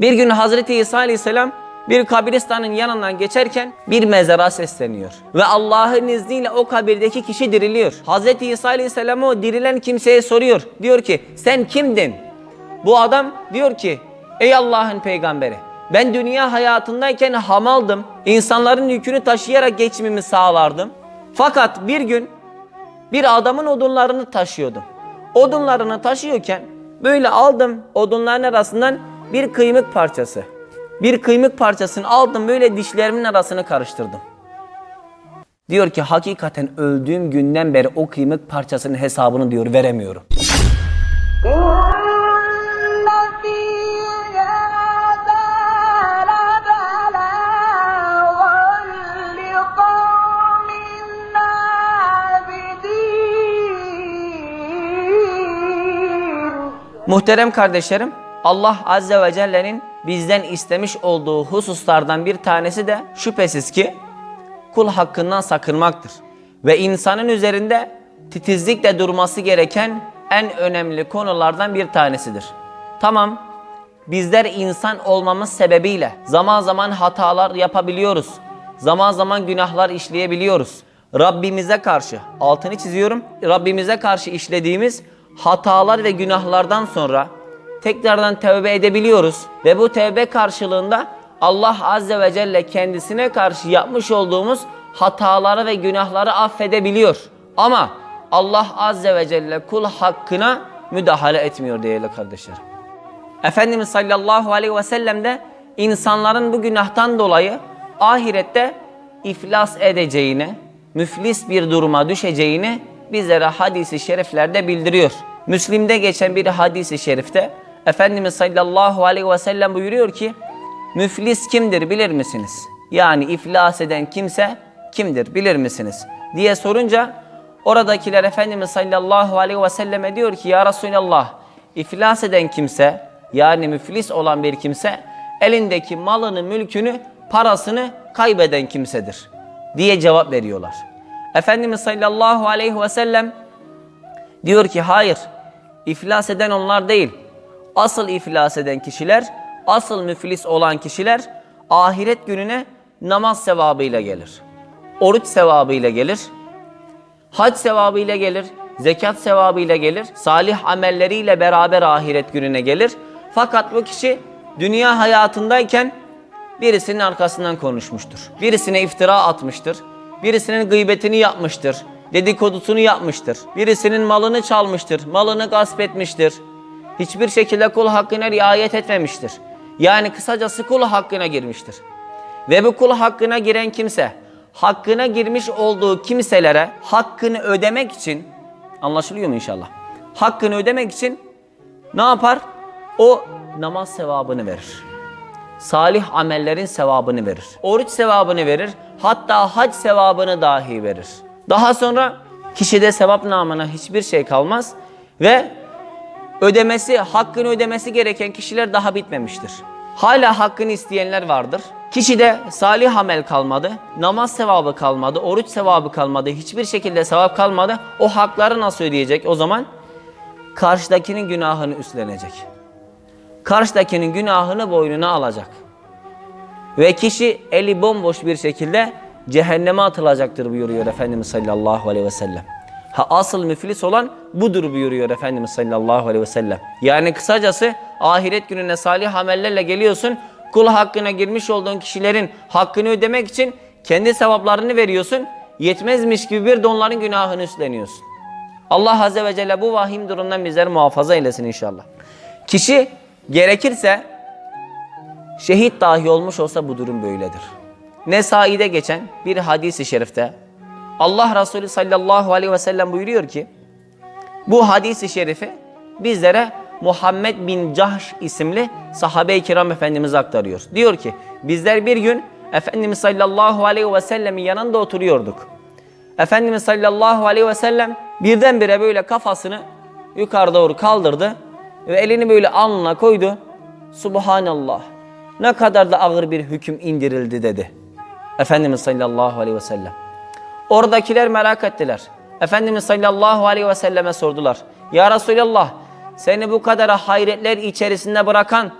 Bir gün Hazreti İsa Aleyhisselam bir kabristanın yanından geçerken bir mezara sesleniyor. Ve Allah'ın izniyle o kabirdeki kişi diriliyor. Hazreti İsa Aleyhisselam o dirilen kimseye soruyor. Diyor ki sen kimdin? Bu adam diyor ki ey Allah'ın peygamberi ben dünya hayatındayken hamaldım. İnsanların yükünü taşıyarak geçimimi sağlardım. Fakat bir gün bir adamın odunlarını taşıyordum. Odunlarını taşıyorken böyle aldım odunların arasından bir kıymık parçası. Bir kıymık parçasını aldım böyle dişlerimin arasını karıştırdım. Diyor ki hakikaten öldüğüm günden beri o kıymık parçasının hesabını diyor veremiyorum. Muhterem kardeşlerim, Allah Azze ve Celle'nin bizden istemiş olduğu hususlardan bir tanesi de şüphesiz ki kul hakkından sakınmaktır. Ve insanın üzerinde titizlikle durması gereken en önemli konulardan bir tanesidir. Tamam, bizler insan olmamız sebebiyle zaman zaman hatalar yapabiliyoruz. Zaman zaman günahlar işleyebiliyoruz. Rabbimize karşı, altını çiziyorum, Rabbimize karşı işlediğimiz hatalar ve günahlardan sonra tekrardan tövbe edebiliyoruz. Ve bu tövbe karşılığında Allah Azze ve Celle kendisine karşı yapmış olduğumuz hataları ve günahları affedebiliyor. Ama Allah Azze ve Celle kul hakkına müdahale etmiyor değerli kardeşlerim. Efendimiz sallallahu aleyhi ve sellem de insanların bu günahtan dolayı ahirette iflas edeceğini, müflis bir duruma düşeceğini bizlere hadisi şeriflerde bildiriyor. Müslim'de geçen bir hadisi şerifte Efendimiz sallallahu aleyhi ve sellem buyuruyor ki müflis kimdir bilir misiniz? Yani iflas eden kimse kimdir bilir misiniz? diye sorunca oradakiler Efendimiz sallallahu aleyhi ve selleme diyor ki ya Resulallah iflas eden kimse yani müflis olan bir kimse elindeki malını, mülkünü, parasını kaybeden kimsedir diye cevap veriyorlar. Efendimiz sallallahu aleyhi ve sellem diyor ki hayır iflas eden onlar değil. Asıl iflas eden kişiler, asıl müflis olan kişiler ahiret gününe namaz sevabıyla gelir. Oruç sevabıyla gelir. Hac sevabıyla gelir, zekat sevabıyla gelir, salih amelleriyle beraber ahiret gününe gelir. Fakat bu kişi dünya hayatındayken birisinin arkasından konuşmuştur. Birisine iftira atmıştır. Birisinin gıybetini yapmıştır. Dedikodusunu yapmıştır. Birisinin malını çalmıştır. Malını gasp etmiştir. Hiçbir şekilde kul hakkına riayet etmemiştir. Yani kısacası kul hakkına girmiştir. Ve bu kul hakkına giren kimse, hakkına girmiş olduğu kimselere hakkını ödemek için, anlaşılıyor mu inşallah? Hakkını ödemek için ne yapar? O namaz sevabını verir. Salih amellerin sevabını verir. Oruç sevabını verir. Hatta hac sevabını dahi verir. Daha sonra kişide sevap namına hiçbir şey kalmaz ve ödemesi, hakkını ödemesi gereken kişiler daha bitmemiştir. Hala hakkını isteyenler vardır. Kişide salih amel kalmadı, namaz sevabı kalmadı, oruç sevabı kalmadı, hiçbir şekilde sevap kalmadı. O hakları nasıl ödeyecek o zaman? Karşıdakinin günahını üstlenecek. Karşıdakinin günahını boynuna alacak. Ve kişi eli bomboş bir şekilde cehenneme atılacaktır buyuruyor Efendimiz sallallahu aleyhi ve sellem. Ha asıl müflis olan budur buyuruyor Efendimiz sallallahu aleyhi ve sellem. Yani kısacası ahiret gününe salih amellerle geliyorsun. Kul hakkına girmiş olduğun kişilerin hakkını ödemek için kendi sevaplarını veriyorsun. Yetmezmiş gibi bir de onların günahını üstleniyorsun. Allah Azze ve Celle bu vahim durumdan bizleri muhafaza eylesin inşallah. Kişi gerekirse şehit dahi olmuş olsa bu durum böyledir. Nesai'de geçen bir hadis-i şerifte Allah Resulü sallallahu aleyhi ve sellem buyuruyor ki bu hadis-i şerifi bizlere Muhammed bin Cahş isimli sahabe-i kiram efendimiz aktarıyor. Diyor ki bizler bir gün Efendimiz sallallahu aleyhi ve sellemin yanında oturuyorduk. Efendimiz sallallahu aleyhi ve sellem birdenbire böyle kafasını yukarı doğru kaldırdı ve elini böyle alnına koydu. Subhanallah ne kadar da ağır bir hüküm indirildi dedi. Efendimiz sallallahu aleyhi ve sellem. Oradakiler merak ettiler. Efendimiz sallallahu aleyhi ve selleme sordular. Ya Resulallah seni bu kadar hayretler içerisinde bırakan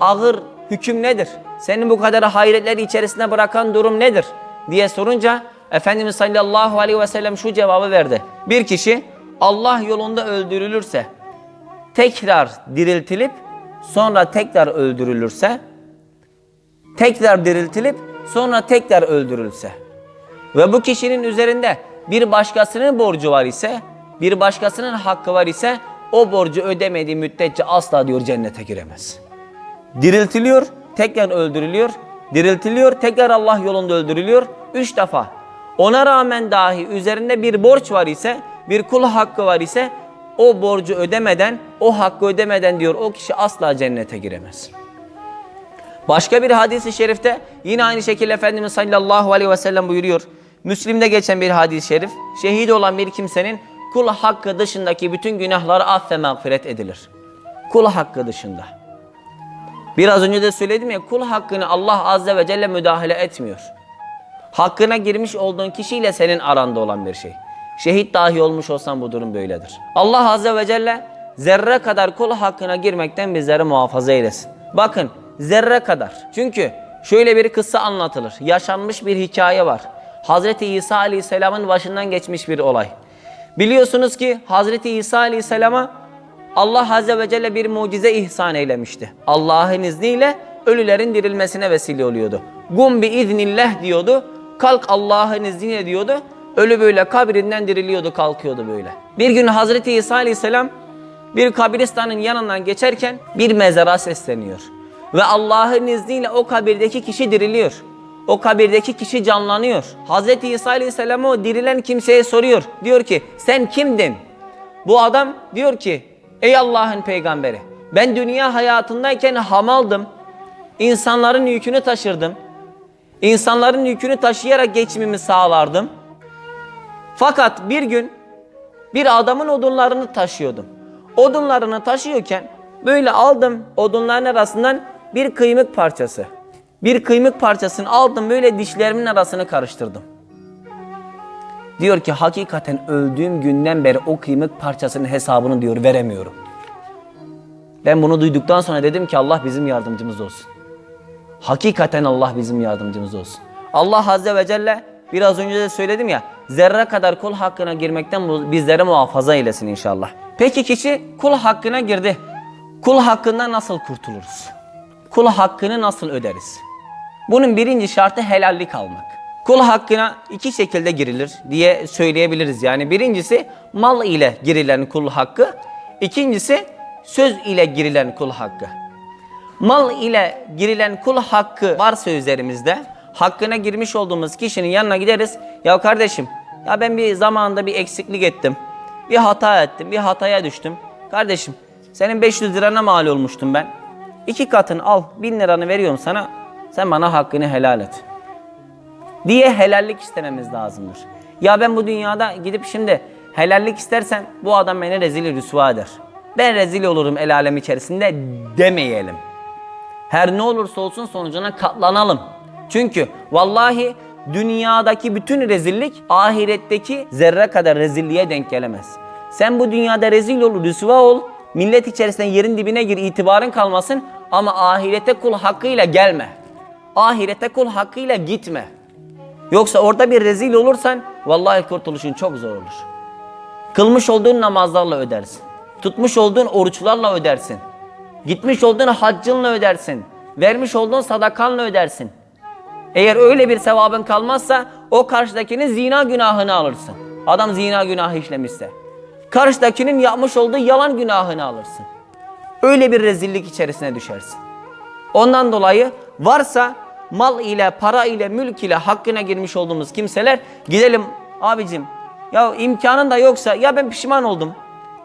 ağır hüküm nedir? Seni bu kadar hayretler içerisine bırakan durum nedir? diye sorunca Efendimiz sallallahu aleyhi ve sellem şu cevabı verdi. Bir kişi Allah yolunda öldürülürse, tekrar diriltilip sonra tekrar öldürülürse, tekrar diriltilip sonra tekrar öldürülse ve bu kişinin üzerinde bir başkasının borcu var ise, bir başkasının hakkı var ise o borcu ödemediği müddetçe asla diyor cennete giremez. Diriltiliyor, tekrar öldürülüyor, diriltiliyor, tekrar Allah yolunda öldürülüyor. Üç defa. Ona rağmen dahi üzerinde bir borç var ise, bir kul hakkı var ise o borcu ödemeden, o hakkı ödemeden diyor o kişi asla cennete giremez. Başka bir hadisi şerifte yine aynı şekilde Efendimiz sallallahu aleyhi ve sellem buyuruyor. Müslim'de geçen bir hadis-i şerif. Şehit olan bir kimsenin kul hakkı dışındaki bütün günahları af ve mağfiret edilir. Kul hakkı dışında. Biraz önce de söyledim ya kul hakkını Allah azze ve celle müdahale etmiyor. Hakkına girmiş olduğun kişiyle senin aranda olan bir şey. Şehit dahi olmuş olsan bu durum böyledir. Allah azze ve celle zerre kadar kul hakkına girmekten bizleri muhafaza eylesin. Bakın zerre kadar. Çünkü şöyle bir kıssa anlatılır. Yaşanmış bir hikaye var. Hazreti İsa aleyhisselamın başından geçmiş bir olay. Biliyorsunuz ki Hazreti İsa aleyhisselama Allah Azze ve Celle bir mucize ihsan eylemişti. Allah'ın izniyle ölülerin dirilmesine vesile oluyordu. Gum bi iznillah diyordu. Kalk Allah'ın izniyle diyordu. Ölü böyle kabrinden diriliyordu, kalkıyordu böyle. Bir gün Hazreti İsa Aleyhisselam bir kabristanın yanından geçerken bir mezara sesleniyor. Ve Allah'ın izniyle o kabirdeki kişi diriliyor. O kabirdeki kişi canlanıyor. Hazreti İsa Aleyhisselam o dirilen kimseye soruyor. Diyor ki sen kimdin? Bu adam diyor ki ey Allah'ın peygamberi ben dünya hayatındayken hamaldım. İnsanların yükünü taşırdım. İnsanların yükünü taşıyarak geçimimi sağlardım. Fakat bir gün bir adamın odunlarını taşıyordum. Odunlarını taşıyorken böyle aldım odunların arasından bir kıymık parçası. Bir kıymık parçasını aldım böyle dişlerimin arasını karıştırdım. Diyor ki hakikaten öldüğüm günden beri o kıymık parçasının hesabını diyor veremiyorum. Ben bunu duyduktan sonra dedim ki Allah bizim yardımcımız olsun. Hakikaten Allah bizim yardımcımız olsun. Allah Azze ve Celle biraz önce de söyledim ya zerre kadar kul hakkına girmekten bizleri muhafaza eylesin inşallah. Peki kişi kul hakkına girdi. Kul hakkından nasıl kurtuluruz? Kul hakkını nasıl öderiz? Bunun birinci şartı helallik almak. Kul hakkına iki şekilde girilir diye söyleyebiliriz. Yani birincisi mal ile girilen kul hakkı. ikincisi söz ile girilen kul hakkı. Mal ile girilen kul hakkı varsa üzerimizde hakkına girmiş olduğumuz kişinin yanına gideriz. Ya kardeşim ya ben bir zamanında bir eksiklik ettim. Bir hata ettim. Bir hataya düştüm. Kardeşim senin 500 lirana mal olmuştum ben. İki katını al 1000 liranı veriyorum sana. Sen bana hakkını helal et. Diye helallik istememiz lazımdır. Ya ben bu dünyada gidip şimdi helallik istersem bu adam beni rezil rüsva eder. Ben rezil olurum el alem içerisinde demeyelim. Her ne olursa olsun sonucuna katlanalım. Çünkü vallahi dünyadaki bütün rezillik ahiretteki zerre kadar rezilliğe denk gelemez. Sen bu dünyada rezil ol, rüsva ol, millet içerisinde yerin dibine gir, itibarın kalmasın ama ahirete kul hakkıyla gelme. Ahirete kul hakkıyla gitme. Yoksa orada bir rezil olursan vallahi kurtuluşun çok zor olur. Kılmış olduğun namazlarla ödersin. Tutmuş olduğun oruçlarla ödersin. Gitmiş olduğun haccınla ödersin. Vermiş olduğun sadakanla ödersin. Eğer öyle bir sevabın kalmazsa o karşıdakinin zina günahını alırsın. Adam zina günahı işlemişse. Karşıdakinin yapmış olduğu yalan günahını alırsın. Öyle bir rezillik içerisine düşersin. Ondan dolayı varsa mal ile, para ile, mülk ile hakkına girmiş olduğumuz kimseler gidelim abicim ya imkanın da yoksa ya ben pişman oldum.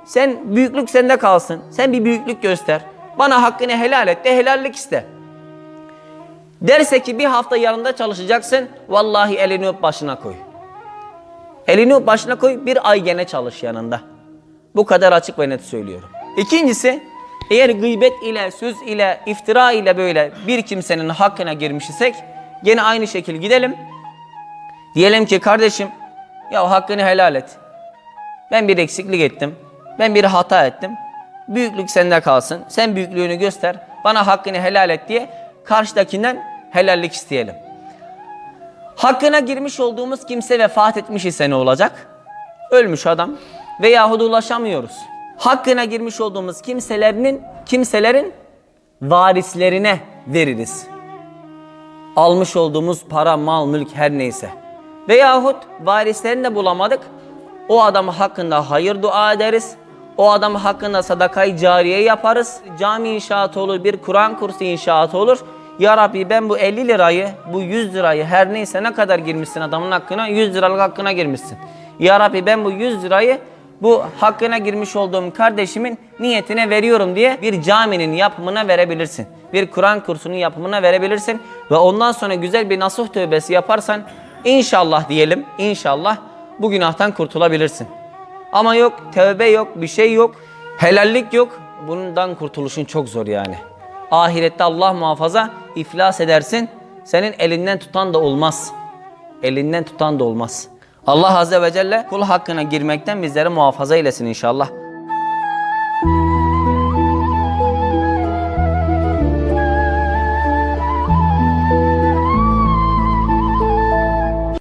Sen büyüklük sende kalsın. Sen bir büyüklük göster. Bana hakkını helal et de helallik iste. Derse ki bir hafta yanında çalışacaksın. Vallahi elini öp başına koy. Elini öp başına koy bir ay gene çalış yanında. Bu kadar açık ve net söylüyorum. İkincisi eğer gıybet ile, söz ile, iftira ile böyle bir kimsenin hakkına girmiş isek gene aynı şekil gidelim. Diyelim ki kardeşim ya hakkını helal et. Ben bir eksiklik ettim. Ben bir hata ettim. Büyüklük sende kalsın. Sen büyüklüğünü göster. Bana hakkını helal et diye karşıdakinden helallik isteyelim. Hakkına girmiş olduğumuz kimse vefat etmiş ise ne olacak? Ölmüş adam veyahut ulaşamıyoruz. Hakkına girmiş olduğumuz kimselerinin kimselerin varislerine veririz. Almış olduğumuz para, mal, mülk her neyse. Veyahut varislerini de bulamadık. O adam hakkında hayır dua ederiz. O adam hakkında sadakayı cariye yaparız. Cami inşaatı olur, bir Kur'an kursu inşaatı olur. Ya Rabbi ben bu 50 lirayı, bu 100 lirayı her neyse ne kadar girmişsin adamın hakkına? 100 liralık hakkına girmişsin. Ya Rabbi ben bu 100 lirayı bu hakkına girmiş olduğum kardeşimin niyetine veriyorum diye bir caminin yapımına verebilirsin. Bir Kur'an kursunun yapımına verebilirsin. Ve ondan sonra güzel bir nasuh tövbesi yaparsan inşallah diyelim inşallah bu günahtan kurtulabilirsin. Ama yok tövbe yok bir şey yok helallik yok bundan kurtuluşun çok zor yani. Ahirette Allah muhafaza iflas edersin senin elinden tutan da olmaz elinden tutan da olmaz. Allah Azze ve Celle kul hakkına girmekten bizleri muhafaza eylesin inşallah.